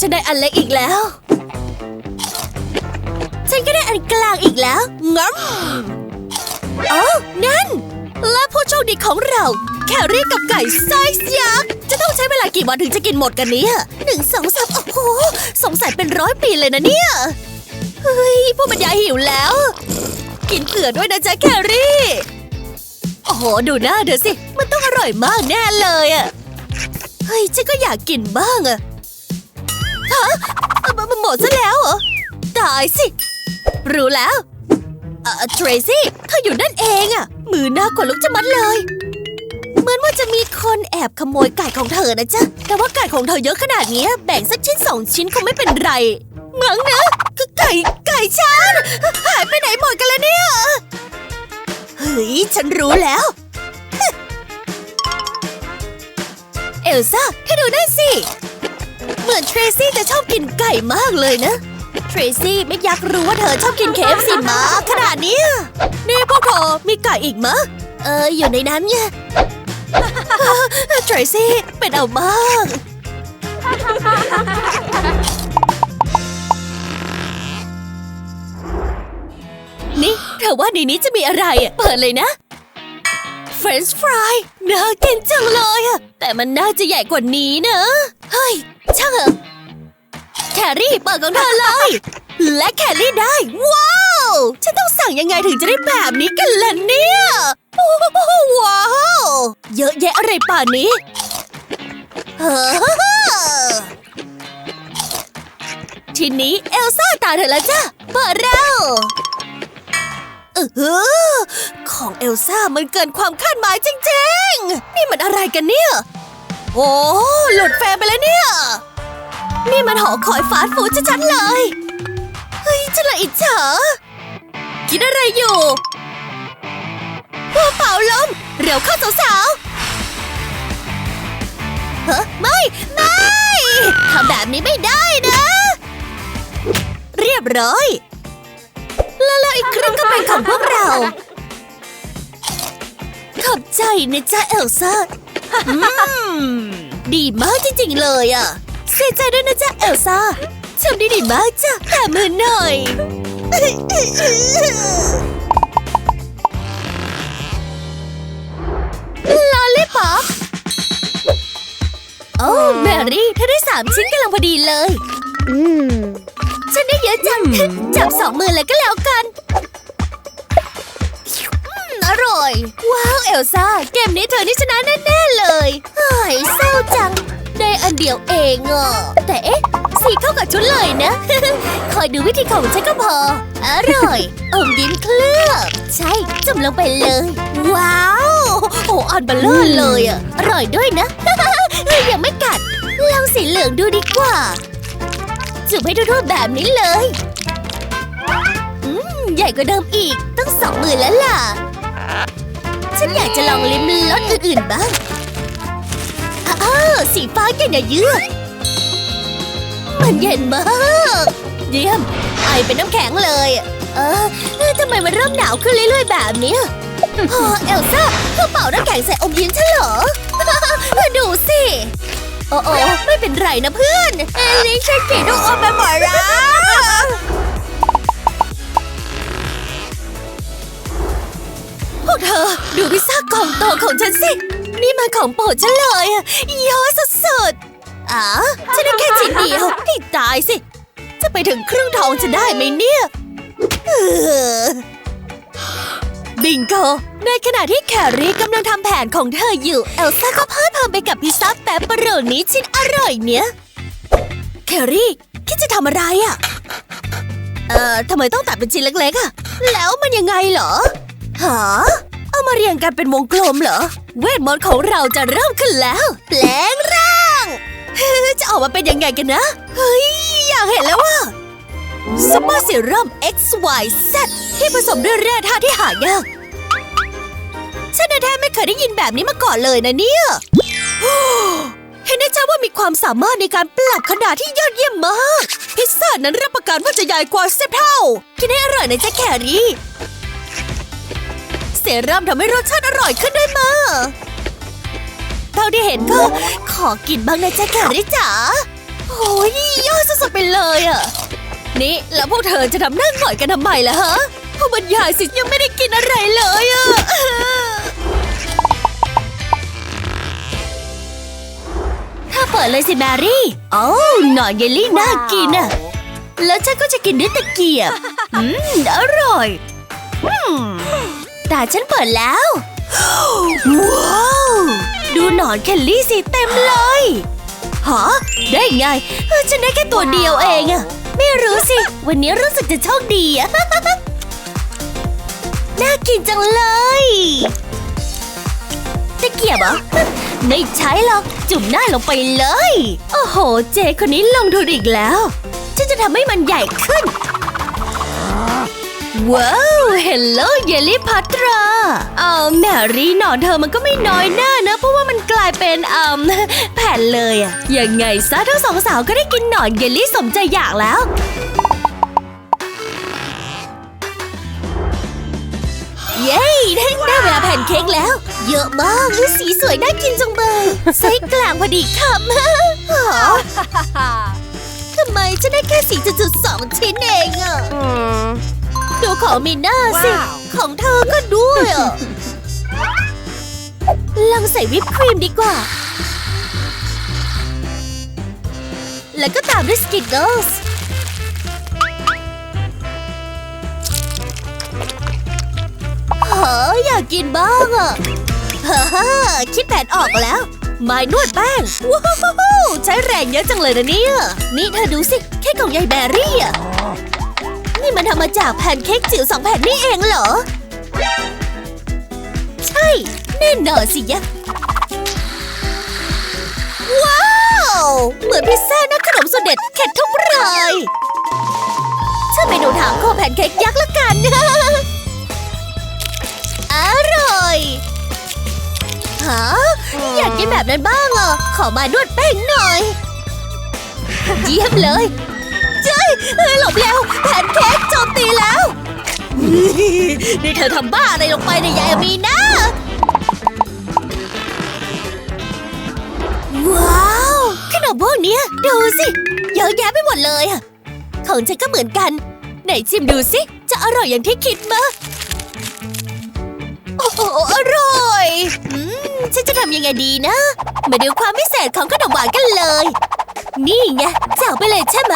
ฉันได้อันเล็กอีกแล้ว ฉันก็ได้อันกลางอีกแล้วงั้มโอ้นั่น และผู้โชคดีของเรา แครี่กับไก่ไซส์ยักษ์จะต้องใช้เวลากี่วันถึงจะกินหมดกันเนี่ยหนึ่งสองสามโอ้โหสงสัยเป็นร้อยปีเลยนะเนี่ย เฮ้ยผู้บรรยายหิวแล้ว กินเผื่อด้วยนะจ๊ะแครี่ โอ้โห ดูหน้าเธอสิ มันต้องอร่อยมากแน่เลยอะเฮ้ยฉันก็อยากกินบ้างอะ ฮะหมดซะแล้วเหรอ ตายสิ รู้แล้วเออเทรซี่เธออยู่นั่นเองอะมือหน้าขนลุกจะมัดเลย เหมือนว่าจะมีคนแอบขโมยไก่ของเธอนะจ๊ะ แต่ว่าไก่ของเธอเยอะขนาดนี้แบ่งสักชิ้นสองชิ้นคงไม่เป็นไรมั้งนะไก่ไก่ฉันหายไปไหนหมดกันแล้วเนี่ยเฮ้ยฉันรู้แล้วเอลซ่าเธอดูนั่นสิ เหมือนเทรซี่จะชอบกินไก่มากเลยนะ เทรซี่ไม่อยากรู้ว่าเธอชอบกินเคฟสิมาขนาดนี้ นี่พวกเธอมีไก่อีกมะ เอออยู่ในนั้นเนี่ยเทรซี่เป็นเอามากนี่เธอว่าในนี้จะมีอะไรอะ เปิดเลยนะเฟรนช์ฟรายน่ากินจังเลยอะ แต่มันน่าจะใหญ่กว่านี้นะ เฮ้ย ช่างเถอะแครี่เปิดของเธอเลย และแครี่ได้ ว้าว ฉันต้องสั่งยังไงถึงจะได้แบบนี้กันล่ะเนี่ย ว้าว เยอะแยะอะไรป่านนี้เฮ้อทีนี้เอลซ่าตาเธอแล้วจ้ะ เปิดแล้วเออของเอลซ่ามันเกินความคาดหมายจริง ๆ นี่มันอะไรกันเนี่ย โอ้หลุดแฟนไปแล้วเนี่ย นี่มันหอคอยฟาสต์ฟู้ดชัดๆเลย เฮ้ยฉันละอิจฉาคิดอะไรอยู่หัวเป่าลม เร็วเข้าสาวๆเฮ้ไม่ ไม่ทำแบบนี้ไม่ได้นะ เรียบร้อย แล้วแล้วอีกครึ่งก็เป็นของพวกเรา ขอบใจนะจ๊ะเอลซ่า ดีมากจริงๆเลยอะเสียใจด้วยนะจ๊ะเอลซ่าทำได้ดีมากจ้ะแต่มือหน่อย ลอลลี่ป๊อปโอ้แมรี่เธอได้สามชิ้นกำลังพอดีเลย อืม ฉันได้เยอะจัง จับสองมือเลยก็แล้วกันอืมอ ร่อย ว้าวเอลซ่า เกมนี้เธอนี่ชนะแน่ๆเลยเฮ้ยเศร้าจัง ได้อันเดียวเองอะแต่เอ๊ะ สีเข้ากับชุดเลยนะ คอยดูวิธีของฉันก็พอ อร่อย อมยิ้มเคลือบ ใช่จุ่มลงไปเลย ว้าว โอ้อันเบลเลอร์เลยอะ อร่อยด้วยนะ ยังไม่กัดลองสีเหลืองดูดีกว่า จุ่มให้ทั่วๆแบบนี้เลยอืมใหญ่กว่าเดิมอีก ต้องสองมือแล้วล่ะ ฉันอยากจะลองลิ้มรสอื่นๆบ้างอ้าวสีฟ้าเย็นอย่าเยือกมันเย็นมาก เยี่ยม ไอเป็นน้ำแข็งเลย เออเอ๊ะทำไมมันเริ่มหนาวขึ้นเรื่อยๆแบบนี้พอเอลซ่าเธอเป่าน้ำแข็งใส่อมยิ้มฉันเหรอดูสิ โอ้โอไม่เป็นไรนะเพื่อน เอลิฉันกินทุกอมไปหมดแล้ว พวกเธอดูพิซซ่ากล่องโตของฉันสิ นี่มันของโปรดฉันเลยอะเยอะสุดๆอ๋อฉันได้แค่ชิ้นเดียวให้ตายสิ จะไปถึงครึ่งทองจะได้ไหมเนี่ยบิงโกในขณะที่แครี่กำลังทำแผนของเธออยู่ เอลซ่าก็เพลิดเพลินไปกับพิซซ่าแปปเปอโรนีชิ้นอร่อยเนี้ยแครี่คิดจะทำอะไรอะเอ่อทำไมต้องตัดเป็นชิ้นเล็กๆอะ แล้วมันยังไงเหรอ หาเอามาเรียงกันเป็นวงกลมเหรอ เวทมนต์ของเราจะเริ่มขึ้นแล้ว แปลงร่าง จะออกมาเป็นยังไงกันนะ เฮ้ย อยากเห็นแล้วว่าซุปเปอร์ซีรั่ม XYZ ที่ผสมด้วยแร่ธาตุที่หายาก ฉันแท้ๆไม่เคยได้ยินแบบนี้มาก่อนเลยนะเนี่ยเห็นได้ชัดว่ามีความสามารถในการปรับขนาดที่ยอดเยี่ยมมาก พิซซ่านั้นรับประกันว่าจะใหญ่กว่าสิบเท่า กินได้อร่อยนะจ๊ะแครี่ เซรั่มทำให้รสชาติอร่อยขึ้นด้วยมาเท่าที่เห็นก็ขอกินบ้างนะจ๊ะแครี่จ๋าโอ้ยยอดสุดๆไปเลยอะ นี่แล้วพวกเธอจะทำหน้าหงอยกันทำไมล่ะฮะผู้บรรยายสิยังไม่ได้กินอะไรเลยอะถ้าเปิดเลยสิแมรี่โอ้าหนอนเยลลี่น่ากินอะ แล้วฉันก็จะกินด้วยตะเกียบ อืม อร่อย อืม ต่ฉันเปิดแล้ว ว้าว ดูหนอนเคลลี่สิเต็มเลยฮะได้ไง ฉันได้แค่ตัวเดียวเองอะไม่รู้สิ วันนี้รู้สึกจะโชคดีอะน่ากินจังเลยตะเกียบเหรอไม่ใช้หรอกจุ่มหน้าลงไปเลย โอ้โห เจคนนี้ลงทุนอีกแล้ว ฉันจะทำให้มันใหญ่ขึ้น ว้าว เฮลโลเยลลี่พัต ราเอาแมรี่หนอนเธอมันก็ไม่น้อยหน้านะ เพราะว่ามันกลายเป็นอืมแผ่นเลยอะยังไงซะทั้งสองสาวก็ได้กินหนอนเยลลี่สมใจอยากแล้วเย้ได้ได้เวลาแผ่นเค้กแล้ว เยอะมากอุ๊ยสีสวยน่ากินจังเลยไส้กลางพอดีคำหอทำไมฉันได้แค่สี่จุดสองชิ้นเองอะดูของมีหน้าสิว้าว ของเธอก็ด้วยอะลองใส่วิปครีมดีกว่า แล้วก็ตามด้วยสกิตเกิลส์เฮ้ออยากกินบ้างอะฮ่าฮ่าคิดแผนออกแล้ว ไม้นวดแป้ง ว้าวใช้แรงเยอะจังเลยนะเนี่ย นี่เธอดูสิ แค่ของยายแบรี่อะ นี่มันทำมาจากแผ่นเค้กจิ๋วสองแผ่นนี่เองเหรอ ใช่ แน่นอนสิยะ ว้าว เหมือนพิซซ่านะขนมสุดเด็ดเข็ดทุกรายชื่อเมนูถามโคแผ่นเค้กยักษ์ละกัน อร่อยฮะอยากกินแบบนั้นบ้างอะขอมานวดแป้งหน่อย เยี่ยมเลย หลบแล้วแผนเค้กโจมตีแล้ว นี่เธอทำบ้าอะไรลงไปในยายอมีนะว้าวขนมพวกเนี้ยดูสิเยอะแยะไปหมดเลยอะของฉันก็เหมือนกัน ไหนชิมดูสิ จะอร่อยอย่างที่คิดมะโอ้โหอร่อยอืมฉันจะทำยังไงดีนะ มาดูความพิเศษของขนมหวานกันเลย นี่ไงแจ๋วไปเลยใช่ไหม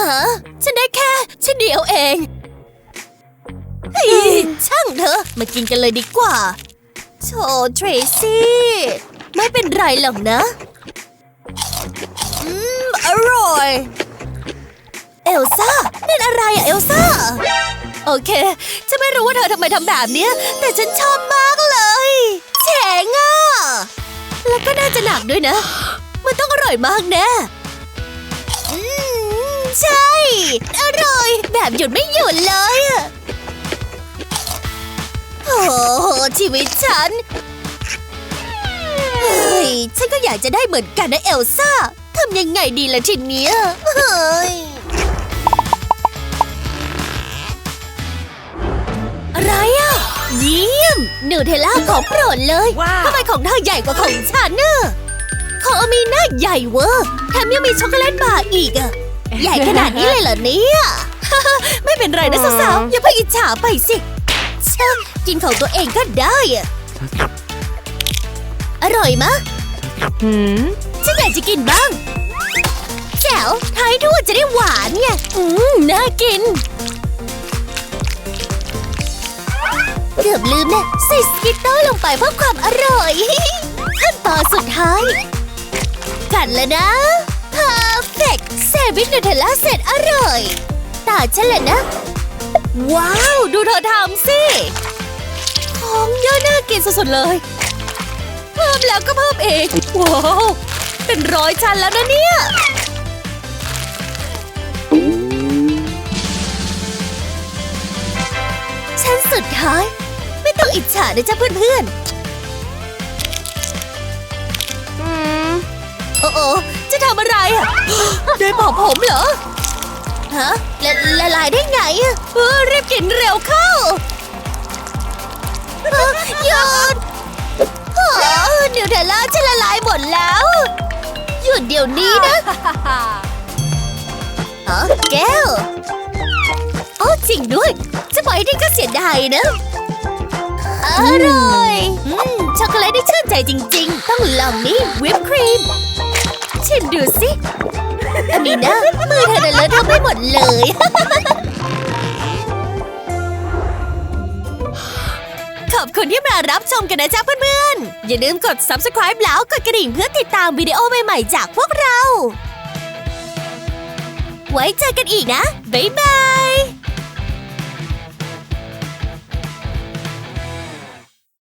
ะฮะฉันได้แค่ชิ้นเดียวเองเฮ้ยช่างเถอะมากินกันเลยดีกว่าโธ่เทรซี่ ไม่เป็นไรหรอกนะ อืม อร่อย เอลซ่านั่นอะไรอะเอลซ่า โอเคจะไม่รู้ว่าเธอทำไมทำแบบเนี้ย แต่ฉันชอบมากเลยเจ๋งอะ แล้วก็น่าจะหนักด้วยนะ มันต้องอร่อยมากแน่อืม ใช่ อร่อย แบบหยุดไม่หยุดเลยอะโอ้โหชีวิตฉัน เฮ้ย ฉันก็อยากจะได้เหมือนกันนะเอลซ่าทำยังไงดีล่ะทีเนี้ยเฮ้ย อะไรอะ เยี่ยมนูเทลล่าของโปรดเลยว้าว ทำไมของเธอใหญ่กว่าของฉันน่ะของอามีน่าใหญ่เวอร์แถมยังมีช็อกโกแลตบาร์อีกอะ ใหญ่ขนาดนี้เลยเหรอเนี่ย ไม่เป็นไรนะสาวๆอย่าเพิ่งอิจฉาไปสิเช่ากินของตัวเองก็ได้อะอร่อยมะหืมฉันอยากจะกินบ้างแจ๋วท้ายทั่วจะได้หวานไงอืมน่ากินเกือบลืมนะใส่สกิตเตอร์ลงไปเพื่อความอร่อย ขั้นตอนสุดท้าย กัดแล้วนะ perfect แซนด์วิชนูเทลล่าเสร็จอร่อย ตาฉันแหละนะ ว้าว ดูเธอทำสิ ของเยอะน่ากินสุดๆเลย เพิ่มแล้วก็เพิ่มเองว้าวเป็นร้อยชั้นแล้วนะเนี่ยชั้นสุดท้าย ไม่ต้องอิจฉานะจ๊ะเพื่อนอื โอ้โอจะทำอะไรอะได้บอกผมเหรอ ฮะละละลายได้ไงอะเออรีบกินเร็วเข้าเออหยุดโอ้นิวเทลล่าจะละลายหมดแล้ว หยุดเดี๋ยวดี๋ยวนี้นะเออแก้วโอ้จริงด้วย จะปล่อยได้ก็เสียดายนะ อร่อย อืม ช็อกโกแลตได้ชื่นใจจริง ๆ ต้องลองนี่วิปครีม ชิมดูสิอันนี้นะมือเธอเดินเลอะเทอะไปหมดเลย ขอบคุณที่มารับชมกันนะจ๊ะเพื่อนๆ อย่าลืมกด subscribe แล้วกดกระดิ่งเพื่อติดตามวิดีโอใหม่ๆจากพวกเรา ไว้เจอกันอีกนะ บ๊ายบาย